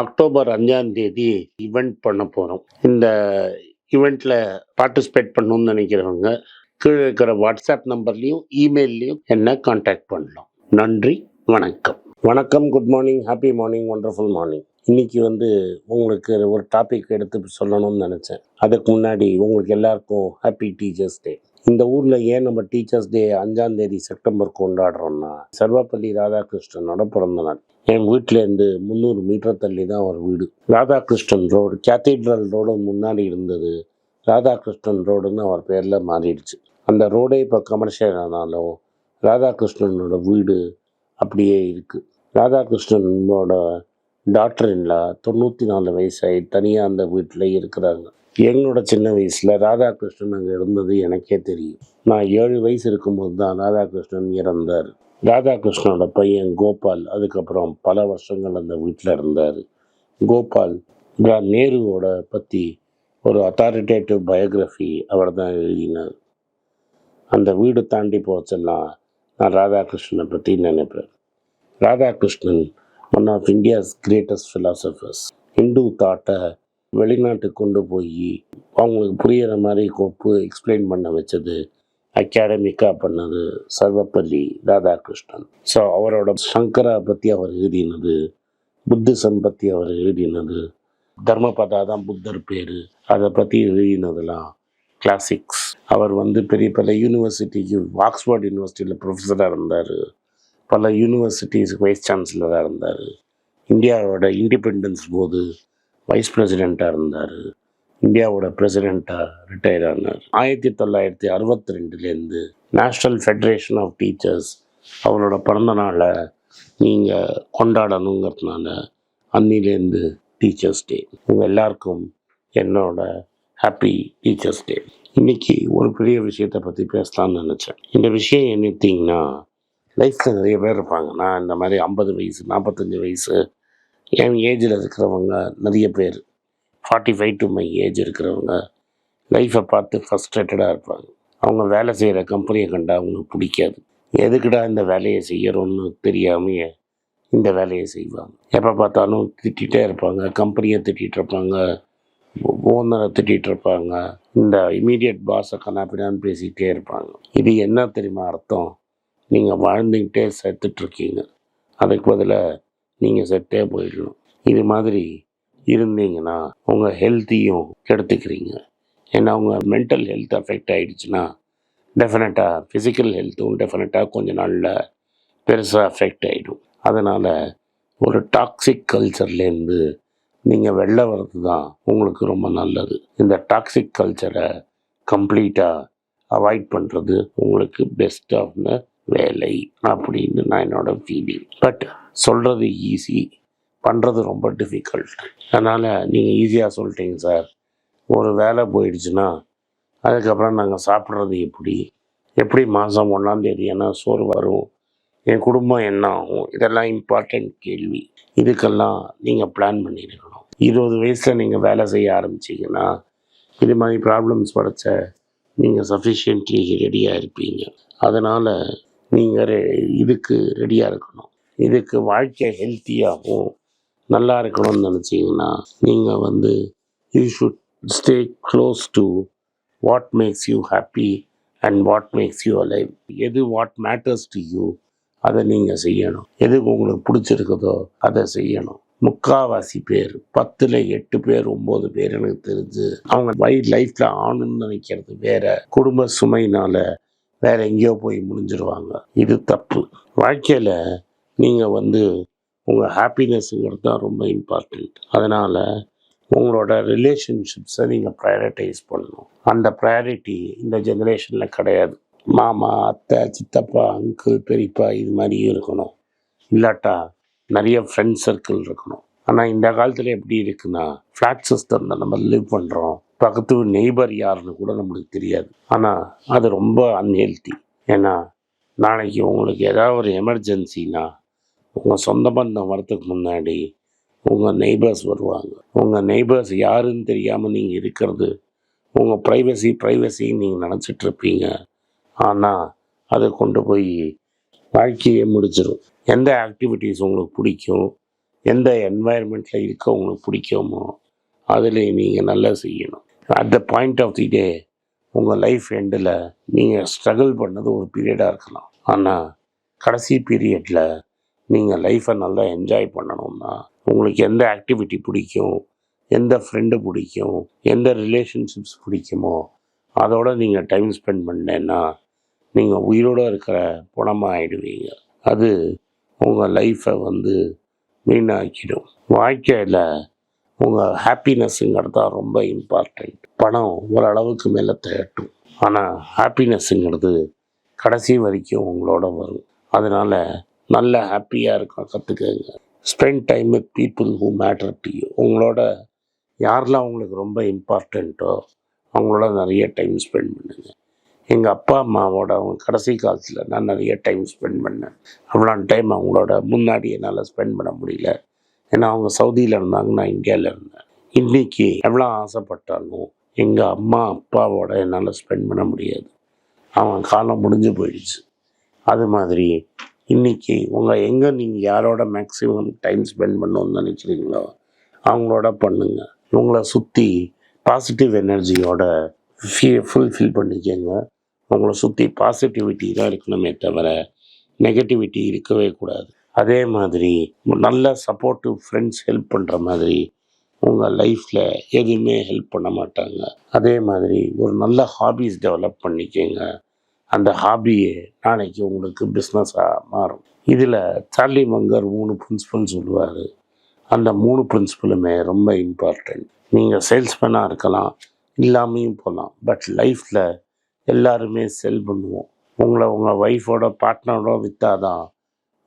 October அஞ்சாம் தேதி event பண்ண போகிறோம் இந்த ஈவெண்ட்டில் பார்ட்டிசிபேட் பண்ணணும்னு நினைக்கிறவங்க கீழே இருக்கிற வாட்ஸ்அப் நம்பர்லேயும் இமெயில்லையும் என்ன காண்டாக்ட் பண்ணலாம். நன்றி வணக்கம். வணக்கம் good morning happy morning wonderful morning இன்னைக்கு வந்து உங்களுக்கு ஒரு டாபிக் எடுத்து சொல்லணும்னு நினச்சேன். அதுக்கு முன்னாடி உங்களுக்கு எல்லாருக்கும் ஹாப்பி டீச்சர்ஸ் டே இந்த ஊரில் ஏன் நம்ம டீச்சர்ஸ் டே அஞ்சாம் தேதி செப்டம்பர் கொண்டாடுறோம்னா சர்வப்பள்ளி ராதாகிருஷ்ணனோட பிறந்த நாள் என் வீட்டிலேருந்து முந்நூறு மீட்டர் தள்ளி தான் ஒரு வீடு. ராதாகிருஷ்ணன் ரோடு கேத்தீட்ரல் ரோடு முன்னாடி இருந்தது. ராதாகிருஷ்ணன் ரோடுன்னு அவர் பேரில் மாறிடுச்சு. அந்த ரோடே இப்போ கமர்ஷியல் ஆனாலும் ராதாகிருஷ்ணனோட வீடு அப்படியே இருக்குது ராதாகிருஷ்ணனோட டாக்டர் தொண்ணூற்றி நாலு வயசாகி தனியாக அந்த வீட்டில் இருக்கிறாங்க. எங்களோட சின்ன வயசில் ராதாகிருஷ்ணன் அங்கே இருந்தது எனக்கே தெரியும். நான் ஏழு வயசு இருக்கும்போது தான் ராதாகிருஷ்ணன் இறந்தார். ராதாகிருஷ்ணனோட பையன் கோபால் அதுக்கப்புறம் பல வருஷங்கள் அந்த வீட்டில் இருந்தார். கோபால் நேருவோட பற்றி ஒரு அத்தாரிட்டேட்டிவ் பயோகிராஃபி அவர் தான் எழுதினார். அந்த வீடு தாண்டி போச்செல்லாம் நான் ராதாகிருஷ்ணனை பற்றி நினைப்பேன். Radhakrishnan one of India's greatest philosophers Hindu தாட்டை வெளிநாட்டுக்கு கொண்டு போய் அவங்களுக்கு புரியிற மாதிரி கொப்பு எக்ஸ்பிளைன் பண்ண வச்சது அகாடமிக்காக பண்ணது சர்வப்பள்ளி ராதாகிருஷ்ணன். ஸோ அவரோட சங்கரா பற்றி அவர் எழுதினது புத்திசம் பற்றி அவர் எழுதினது தர்மபதா தான் புத்தர் பேர் அதை பற்றி எழுதினதெல்லாம் கிளாசிக்ஸ் அவர் வந்து பெரிய பல யூனிவர்சிட்டிக்கு ஆக்ஸ்ஃபோர்ட் யூனிவர்சிட்டியில் ப்ரொஃபஸராக இருந்தார். பல யூனிவர்சிட்டிஸ் வைஸ் சான்சலராக இருந்தார். இந்தியாவோட இண்டிபெண்டன்ஸ் போது வைஸ் பிரசிடெண்ட்டாக இருந்தார். இந்தியாவோட பிரசிடெண்ட்டாக ரிட்டையர் ஆனார். ஆயிரத்தி தொள்ளாயிரத்தி அறுபத்தி ரெண்டுலேருந்து நேஷ்னல் ஃபெடரேஷன் ஆஃப் டீச்சர்ஸ் அவரோட பிறந்த நாளை நீங்கள் கொண்டாடணுங்கிறதுனால அன்னிலேருந்து டீச்சர்ஸ் டே உங்கள் எல்லாருக்கும் என்னோட ஹாப்பி டீச்சர்ஸ் டே இன்னைக்கு ஒரு பெரிய விஷயத்தை பற்றி பேசலாம்னு நினச்சேன். இந்த விஷயம் என்னத்திங்கன்னா லைஃப்பில் நிறைய பேர் இருப்பாங்க. நான் இந்த மாதிரி ஐம்பது வயசு நாற்பத்தஞ்சு வயசு என் ஏஜில் இருக்கிறவங்க நிறைய பேர் forty five to my age இருக்கிறவங்க லைஃப்பை பார்த்து ஃப்ரஸ்ட்ரேட்டடாக இருப்பாங்க. அவங்க வேலை செய்கிற கம்பெனியை கண்டா அவங்களுக்கு பிடிக்காது. எதுக்குடா இந்த வேலையை செய்கிறோன்னு தெரியாமையே இந்த வேலையை செய்வாங்க. எப்போ பார்த்தாலும் திட்டிகிட்டே இருப்பாங்க கம்பெனியை திட்டிகிட்டு இருப்பாங்க ஓனரை திட்டிகிட்டு இருப்பாங்க இந்த இமீடியட் பாஸை கண்ணாப்பிடான்னு பேசிக்கிட்டே இருப்பாங்க. இது என்ன தெரியுமா அர்த்தம்? நீங்கள் வாழ்ந்துக்கிட்டே செத்துட்ருக்கீங்க அதுக்கு பதிலாக நீங்கள் செட்டே போயிடணும். இது மாதிரி இருந்தீங்கன்னா உங்கள் ஹெல்த்தையும் கெடுத்துக்கிறீங்க. ஏன்னா உங்கள் மென்டல் ஹெல்த் அஃபெக்ட் ஆகிடுச்சுன்னா டெஃபினட்டாக ஃபிசிக்கல் ஹெல்த்தும் டெஃபினட்டாக கொஞ்ச நாளில் பெருசாக அஃபெக்ட் ஆகிடும் அதனால் ஒரு டாக்ஸிக் கல்ச்சர்லேருந்து நீங்கள் வெளில வர்றது தான் உங்களுக்கு ரொம்ப நல்லது. இந்த டாக்ஸிக் கல்ச்சரை கம்ப்ளீட்டாக அவாய்ட் பண்ணுறது உங்களுக்கு பெஸ்ட் ஆஃப் த வேலை அப்படின்னு நான் என்னோடய ஃபீலிங் பட் சொல்கிறது ஈஸி பண்ணுறது ரொம்ப டிஃபிகல்ட் அதனால் நீங்கள் ஈஸியாக சொல்லிட்டீங்க சார் ஒரு வேலை போயிடுச்சுன்னா அதுக்கப்புறம் நாங்கள் சாப்பிட்றது எப்படி? எப்படி மாதம் ஒன்றாந்தேதி என்ன சோறு வரும்? என் குடும்பம் என்ன ஆகும்? இதெல்லாம் இம்பார்ட்டண்ட் கேள்வி. இதுக்கெல்லாம் நீங்கள் பிளான் பண்ணியிருக்கணும் இருபது வயசில் நீங்கள் வேலை செய்ய ஆரம்பிச்சிங்கன்னா இது மாதிரி ப்ராப்ளம்ஸ் படைச்ச நீங்கள் சஃபிஷியன்ட்லி ரெடியாக இருப்பீங்க. அதனால் நீங்கள் ரெ இதுக்கு ரெடியாக இருக்கணும். இதுக்கு வாழ்க்கை ஹெல்த்தியாகவும் நல்லா இருக்கணும்னு நினச்சிங்கன்னா நீங்கள் வந்து you should stay close to what makes you happy and what makes you alive எது வாட் மேட்டர்ஸ் டு யூ அதை நீங்கள் செய்யணும். எது உங்களுக்கு பிடிச்சிருக்குதோ அதை செய்யணும். முக்காவாசி பேர் பத்தில் எட்டு பேர் ஒம்பது பேர் எனக்கு தெரிஞ்சு அவங்க வைல்ட் லைஃப்பில் ஆணும்னு நினைக்கிறது வேற. குடும்ப சுமையினால் வேற எங்கேயோ போய் முடிஞ்சிருவாங்க. இது தப்பு. வாழ்க்கையில் நீங்கள் வந்து உங்கள் ஹாப்பினஸ்ங்கிறது தான் ரொம்ப இம்பார்ட்டண்ட் அதனால் உங்களோட ரிலேஷன்ஷிப்ஸை நீங்கள் ப்ரையாரிட்டைஸ் பண்ணணும். அந்த ப்ரையாரிட்டி இந்த ஜெனரேஷனில் கிடையாது. மாமா அத்தை சித்தப்பா அங்கிள் பெரியப்பா இது மாதிரியும் இருக்கணும். இல்லாட்டா நிறைய ஃப்ரெண்ட் சர்க்கிள் இருக்கணும். ஆனால் இந்த காலத்தில் எப்படி இருக்குன்னா ஃப்ளாட் சிஸ்டமில் நம்ம லிவ் பண்ணுறோம் பக்கத்து நெய்பர் யாருன்னு கூட நம்மளுக்கு தெரியாது. ஆனால் அது ரொம்ப அன்ஹெல்த்தி ஏன்னா நாளைக்கு உங்களுக்கு ஏதாவது ஒரு எமர்ஜென்சின்னா உங்கள் சொந்த பந்தம் வரத்துக்கு முன்னாடி உங்கள் நெய்பர்ஸ் வருவாங்க. உங்கள் நெய்பர்ஸ் யாருன்னு தெரியாமல் நீங்கள் இருக்கிறது உங்கள் ப்ரைவசி ப்ரைவசின்னு நீங்கள் நினச்சிட்டு இருப்பீங்க. ஆனால் அதை கொண்டு போய் வாழ்க்கையை முடிச்சிடும் எந்த ஆக்டிவிட்டீஸ் உங்களுக்கு பிடிக்கும்? எந்த என்வாயர்மெண்ட்டில் இருக்க உங்களுக்கு பிடிக்குமோ அதில் நீங்கள் நல்லா செய்யணும். At the point of the day உங்கள் லைஃப் எண்டில் நீங்கள் ஸ்ட்ரகிள் பண்ணது ஒரு பீரியடாக இருக்கலாம். ஆனால் கடைசி பீரியடில் நீங்கள் லைஃப்பை நல்லா என்ஜாய் பண்ணணும்னா உங்களுக்கு எந்த ஆக்டிவிட்டி பிடிக்கும்? எந்த ஃப்ரெண்டு பிடிக்கும்? எந்த ரிலேஷன்ஷிப்ஸ் பிடிக்குமோ அதோட நீங்கள் டைம் ஸ்பெண்ட் பண்ணேன்னா நீங்கள் உயிரோடு இருக்கிற பணமாக ஆயிடுவீங்க அது உங்கள் லைஃப்பை வந்து வீணாக்கிடும். வாழ்க்கையில் உங்கள் ஹாப்பினஸ்ஸுங்கிறது தான் ரொம்ப இம்பார்ட்டண்ட் பணம் ஓரளவுக்கு மேலே தேட்டும் ஆனால் ஹாப்பினஸ்ஸுங்கிறது கடைசி வரைக்கும் உங்களோட வரும். அதனால் நல்ல ஹாப்பியாக இருக்கும் கற்றுக்கங்க spend time with people who matter to you உங்களோட யாரெல்லாம் உங்களுக்கு ரொம்ப இம்பார்ட்டண்ட்டோ அவங்களோட நிறைய டைம் ஸ்பெண்ட் பண்ணுங்கள் எங்கள் அப்பா அம்மாவோட அவங்க கடைசி காலத்தில் நான் நிறைய டைம் ஸ்பெண்ட் பண்ணேன். அவ்வளோ டைம் அவங்களோட முன்னாடி என்னால் ஸ்பெண்ட் பண்ண முடியல. ஏன்னா அவங்க சவுதியில் இருந்தாங்க நான் இந்தியாவில் இருந்தேன். இன்றைக்கி எவ்வளோ ஆசைப்பட்டாலும் எங்கள் அம்மா அப்பாவோட என்னால் ஸ்பெண்ட் பண்ண முடியாது. அவன் காலம் முடிஞ்சு போயிடுச்சு. அது மாதிரி இன்றைக்கி உங்கள் எங்கே நீங்கள் யாரோட மேக்ஸிமம் டைம் ஸ்பெண்ட் பண்ணணும்னு நினைக்கிறீங்களோ அவங்களோட பண்ணுங்க. உங்களை சுற்றி பாசிட்டிவ் எனர்ஜியோட ஃபீ ஃபுல்ஃபில் பண்ணிக்கோங்க. உங்களை சுற்றி பாசிட்டிவிட்டி தான் இருக்கணுமே தவிர நெகட்டிவிட்டி இருக்கவே கூடாது. அதே மாதிரி நல்ல சப்போர்ட்டிவ் ஃப்ரெண்ட்ஸ் ஹெல்ப் பண்ணுற மாதிரி உங்கள் லைஃப்பில் எதுவுமே ஹெல்ப் பண்ண மாட்டாங்க. அதே மாதிரி ஒரு நல்ல ஹாபீஸ் டெவலப் பண்ணிக்கோங்க. அந்த ஹாபியே நாளைக்கு உங்களுக்கு பிஸ்னஸாக மாறும். இதில் சார்லி மங்கர் மூணு பிரின்சிபல் சொல்லுவார். அந்த மூணு பிரின்சிபலுமே ரொம்ப இம்பார்ட்டண்ட் நீங்கள் சேல்ஸ்மேனாக இருக்கலாம் இல்லாமையும் போகலாம் பட் லைஃப்பில் எல்லாருமே செல் பண்ணுவோம். உங்களை உங்கள் ஒய்ஃபோட பார்ட்னரோட விற்றாதான்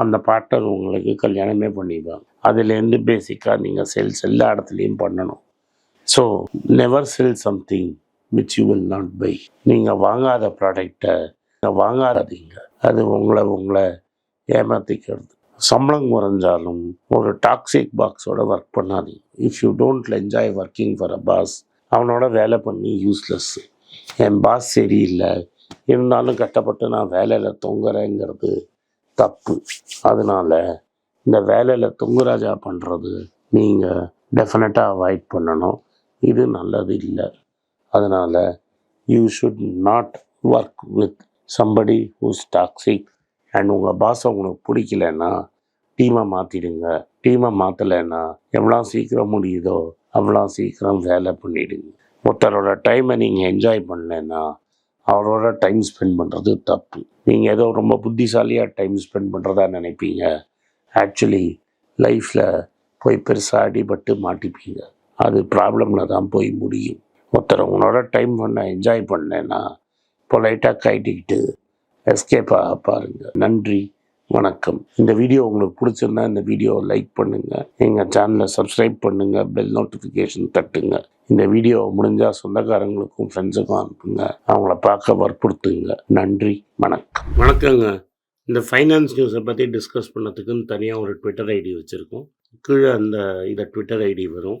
அந்த பார்ட்னர் உங்களுக்கு கல்யாணமே பண்ணிடுவாங்க. அதுலேருந்து பேசிக்காக நீங்கள் சேல்ஸ் எல்லா இடத்துலையும் பண்ணணும். So never sell something which you will not buy நீங்கள் வாங்காத ப்ராடக்டை வாங்காதீங்க. அது உங்களை உங்களை ஏமாற்றிக்கிறது சம்பளம் குறைஞ்சாலும் ஒரு டாக்ஸிக் பாக்ஸோட ஒர்க் பண்ணாதீங்க. If you don't enjoy working for a boss அவனோட வேலை பண்ணி யூஸ்லெஸ் என் பாஸ் சரியில்லை. இருந்தாலும் கட்டப்பட்டு நான் வேலையில் தொங்குறேங்கிறது தப்பு. அதனால் இந்த வேலையில் தொங்குராஜா பண்ணுறது நீங்கள் டெஃபினட்டாக அவாய்ட் பண்ணணும். இது நல்லது இல்லை. அதனால் you should not work with somebody who's toxic and உங்கள் பாஸ் உங்களுக்கு பிடிக்கலன்னா டீமை மாற்றிடுங்க டீமை மாற்றலைன்னா எவ்வளோ சீக்கிரம் முடியுதோ அவ்வளோ சீக்கிரம் வேலை பண்ணிவிடுங்க ஒருத்தரோட டைமை நீங்கள் என்ஜாய் பண்ணலைன்னா அவரோட டைம் ஸ்பெண்ட் பண்ணுறது தப்பு. நீங்கள் ஏதோ ரொம்ப புத்திசாலியாக டைம் ஸ்பெண்ட் பண்ணுறதா நினைப்பீங்க. ஆக்சுவலி லைஃப்பில் போய் பெருசாக அடிபட்டு மாட்டிப்பீங்க. அது ப்ராப்ளமில் தான் போய் முடியும். ஒருத்தர் உங்களோட டைம் பண்ண என்ஜாய் பண்ணேன்னா பொலைட்டாக கைட்டிக்கிட்டு எஸ்கேப் ஆக பாருங்கள் நன்றி வணக்கம். இந்த வீடியோ உங்களுக்கு பிடிச்சிருந்தா இந்த வீடியோவை லைக் பண்ணுங்கள் எங்கள் சேனலை சப்ஸ்கிரைப் பண்ணுங்கள் பெல் நோட்டிஃபிகேஷன் தட்டுங்க. இந்த வீடியோ முடிஞ்சால் சொந்தக்காரங்களுக்கும் ஃப்ரெண்ட்ஸுக்கும் அனுப்புங்க. அவங்கள பார்க்க வற்புறுத்துங்க. நன்றி வணக்கம். வணக்கங்க. இந்த ஃபைனான்ஸ் நியூஸை பற்றி டிஸ்கஸ் பண்ணதுக்குன்னு தனியாக ஒரு ட்விட்டர் ஐடி வச்சுருக்கோம். கீழே அந்த இதை ட்விட்டர் ஐடி வரும்.